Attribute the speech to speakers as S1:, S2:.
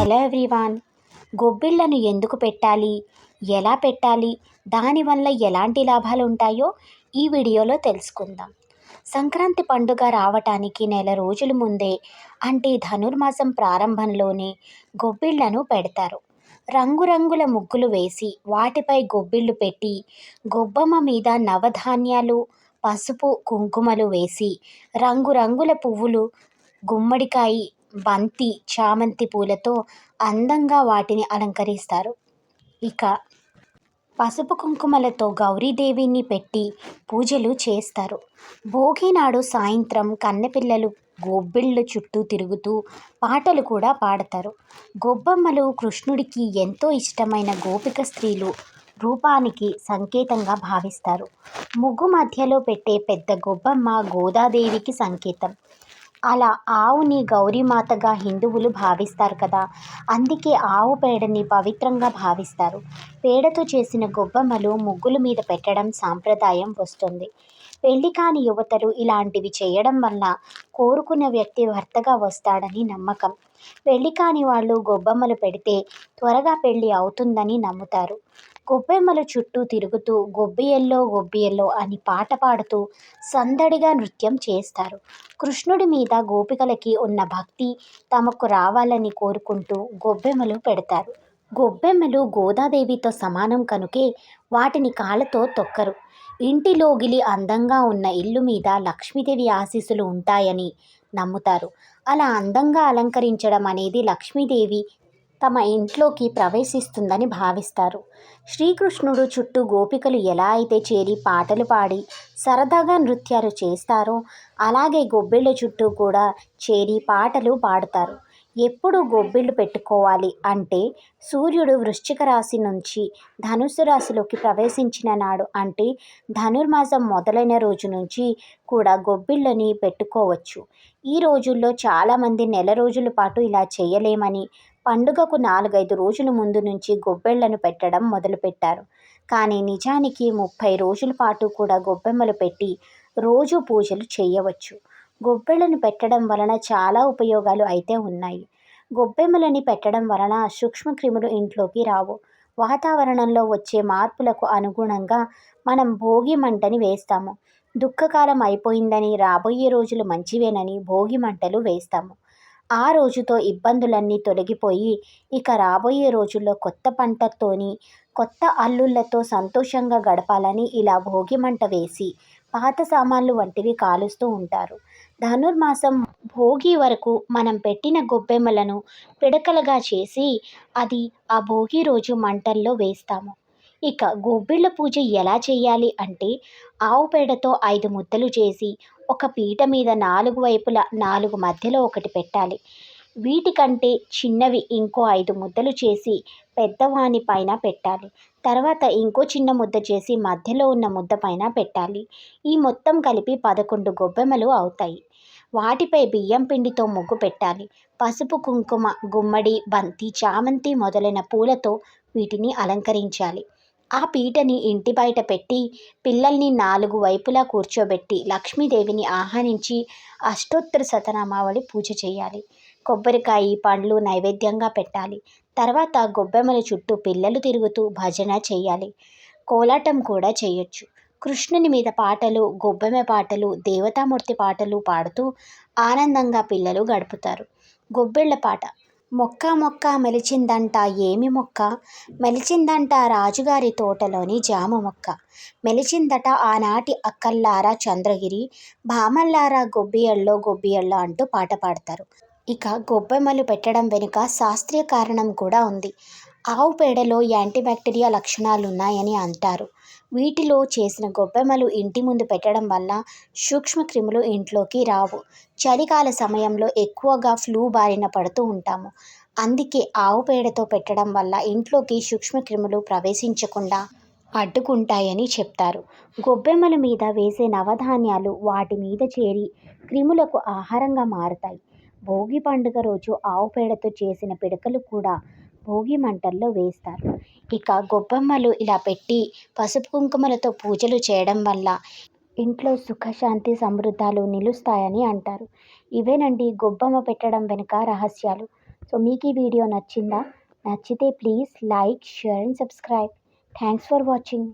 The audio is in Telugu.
S1: Hello everyone. గొబ్బిళ్ళను ఎందుకు పెట్టాలి? ఎలా పెట్టాలి? దానివల్ల ఎలాంటి లాభాలు ఉంటాయో ఈ వీడియోలో తెలుసుకుందాం. సంక్రాంతి పండుగ రావటానికి నెల రోజుల ముందే అంటే ధనుర్మాసం ప్రారంభంలోనే గొబ్బిళ్ళను పెడతారు. రంగురంగుల ముగ్గులు వేసి వాటిపై గొబ్బిళ్ళు పెట్టి గొబ్బమ్మ మీద నవధాన్యాలు పసుపు కుంకుమలు వేసి రంగురంగుల పువ్వులు గుమ్మడికాయ బంతి చామంతి పూలతో అందంగా వాటిని అలంకరిస్తారు. ఇక పసుపు కుంకుమలతో గౌరీదేవిని పెట్టి పూజలు చేస్తారు. భోగి నాడు సాయంత్రం కన్నెపిల్లలు గొబ్బిళ్ళు చుట్టూ తిరుగుతూ పాటలు కూడా పాడతారు. గొబ్బమ్మలు కృష్ణుడికి ఎంతో ఇష్టమైన గోపిక స్త్రీలు రూపానికి సంకేతంగా భావిస్తారు. ముగ్గు మధ్యలో పెట్టే పెద్ద గొబ్బమ్మ గోదాదేవికి సంకేతం. అలా ఆవుని గౌరీమాతగా హిందువులు భావిస్తారు కదా. అందుకే ఆవు పేడని పవిత్రంగా భావిస్తారు. పేడతో చేసిన గొబ్బమ్మలు ముగ్గుల మీద పెట్టడం సాంప్రదాయం వస్తుంది. పెళ్ళి కాని యువతలు ఇలాంటివి చేయడం వల్ల కోరుకున్న వ్యక్తి భర్తగా వస్తాడని నమ్మకం. పెళ్ళి కాని వాళ్ళు గొబ్బమ్మలు పెడితే త్వరగా పెళ్ళి అవుతుందని నమ్ముతారు. గొబ్బెమ్మల చుట్టూ తిరుగుతూ గొబ్బియల్లో గొబ్బియల్లో అని పాట పాడుతూ సందడిగా నృత్యం చేస్తారు. కృష్ణుడి మీద గోపికలకి ఉన్న భక్తి తమకు రావాలని కోరుకుంటూ గొబ్బెమ్మలు పెడతారు. గొబ్బెమ్మలు గోదాదేవితో సమానం కనుకే వాటిని కాళ్ళతో తొక్కరు. ఇంటిలోగిలి అందంగా ఉన్న ఇల్లు మీద లక్ష్మీదేవి ఆశీస్సులు ఉంటాయని నమ్ముతారు. అలా అందంగా అలంకరించడం అనేది లక్ష్మీదేవి తమ ఇంట్లోకి ప్రవేశిస్తుందని భావిస్తారు. శ్రీకృష్ణుడు చుట్టూ గోపికలు ఎలా అయితే చేరి పాటలు పాడి సరదాగా నృత్యాలు చేస్తారో అలాగే గొబ్బెళ్ళ చుట్టూ కూడా చేరి పాటలు పాడతారు. ఎప్పుడు గొబ్బిళ్ళు పెట్టుకోవాలి అంటే సూర్యుడు వృశ్చిక రాశి నుంచి ధనుసు రాశిలోకి ప్రవేశించిన నాడు అంటే ధనుర్మాసం మొదలైన రోజు నుంచి కూడా గొబ్బిళ్ళని పెట్టుకోవచ్చు. ఈ రోజుల్లో చాలామంది నెల రోజుల పాటు ఇలా చేయలేమని పండుగకు నాలుగైదు రోజుల ముందు నుంచి గొబ్బెళ్ళను పెట్టడం మొదలుపెట్టారు. కానీ నిజానికి ముప్పై రోజుల పాటు కూడా గొబ్బెమ్మలు పెట్టి రోజు పూజలు చేయవచ్చు. గొబ్బెలను పెట్టడం వలన చాలా ఉపయోగాలు అయితే ఉన్నాయి. గొబ్బెమ్మలని పెట్టడం వలన సూక్ష్మక్రిములు ఇంట్లోకి రావు. వాతావరణంలో వచ్చే మార్పులకు అనుగుణంగా మనం భోగి మంటని వేస్తాము. దుఃఖకాలం అయిపోయిందని రాబోయే రోజులు మంచివేనని భోగి మంటలు వేస్తాము. ఆ రోజుతో ఇబ్బందులన్నీ తొలగిపోయి ఇక రాబోయే రోజుల్లో కొత్త పంటతోని కొత్త అల్లుళ్ళతో సంతోషంగా గడపాలని ఇలా భోగి మంట వేసి పాత సామాన్లు వంటివి కాలుస్తూ ఉంటారు. ధనుర్మాసం భోగి వరకు మనం పెట్టిన గొబ్బెమ్మలను పిడకలుగా చేసి అది ఆ భోగి రోజు మంటల్లో వేస్తాము. ఇక గొబ్బిళ్ళ పూజ ఎలా చేయాలి అంటే ఆవు పేడతో ఐదు ముద్దలు చేసి ఒక పీట మీద నాలుగు వైపులా నాలుగు మధ్యలో ఒకటి పెట్టాలి. వీటికంటే చిన్నవి ఇంకో ఐదు ముద్దలు చేసి పెద్దవాని పైన పెట్టాలి. తర్వాత ఇంకో చిన్న ముద్ద చేసి మధ్యలో ఉన్న ముద్ద పైన పెట్టాలి. ఈ మొత్తం కలిపి పదకొండు గొబ్బెమ్మలు అవుతాయి. వాటిపై బియ్యం పిండితో ముగ్గు పెట్టాలి. పసుపు కుంకుమ గుమ్మడి బంతి చామంతి మొదలైన పూలతో వీటిని అలంకరించాలి. ఆ పీటని ఇంటి బయట పెట్టి పిల్లల్ని నాలుగు వైపులా కూర్చోబెట్టి లక్ష్మీదేవిని ఆహ్వానించి అష్టోత్తర శతనామావళి పూజ చేయాలి. కొబ్బరికాయ పండ్లు నైవేద్యంగా పెట్టాలి. తర్వాత గొబ్బెమ్మల చుట్టూ పిల్లలు తిరుగుతూ భజన చేయాలి. కోలాటం కూడా చేయొచ్చు. కృష్ణుని మీద పాటలు గొబ్బెమ్మ పాటలు దేవతామూర్తి పాటలు పాడుతూ ఆనందంగా పిల్లలు గడుపుతారు. గొబ్బెళ్ళ పాట మొక్క మొక్క మెలిచిందంట ఏమి మొక్క? మెలిచిందంట రాజుగారి తోటలోని జామ మొక్క. మెలిచిందట ఆనాటి అక్కల్లారా చంద్రగిరి భామల్లారా గొబ్బియళ్ళో గొబ్బియళ్ళో అంటూ పాట పాడతారు. ఇక గొబ్బెమ్మలు పెట్టడం వెనుక శాస్త్రీయ కారణం కూడా ఉంది. ఆవు పేడలో యాంటీబ్యాక్టీరియా లక్షణాలు ఉన్నాయని అంటారు. వీటిలో చేసిన గొబ్బెమ్మలు ఇంటి ముందు పెట్టడం వల్ల సూక్ష్మక్రిములు ఇంట్లోకి రావు. చలికాల సమయంలో ఎక్కువగా ఫ్లూ బారిన పడుతూ ఉంటాము. అందుకే ఆవు పేడతో పెట్టడం వల్ల ఇంట్లోకి సూక్ష్మక్రిములు ప్రవేశించకుండా అడ్డుకుంటాయని చెప్తారు. గొబ్బెమ్మల మీద వేసే నవధాన్యాలు వాటి మీద చేరి క్రిములకు ఆహారంగా మారుతాయి. భోగి పండుగ రోజు ఆవు పేడతో చేసిన పిడకలు కూడా భోగి మంటల్లో వేస్తారు. ఇక గొబ్బెమ్మలు ఇలా పెట్టి పసుపు కుంకుమలతో పూజలు చేయడం వల్ల ఇంట్లో సుఖశాంతి సమృద్ధాలు నిలుస్తాయని అంటారు. ఇవేనండి గొబ్బమ్మ పెట్టడం వెనుక రహస్యాలు. సో మీకు ఈ వీడియో నచ్చిందా? నచ్చితే please like share and subscribe. Thanks for watching.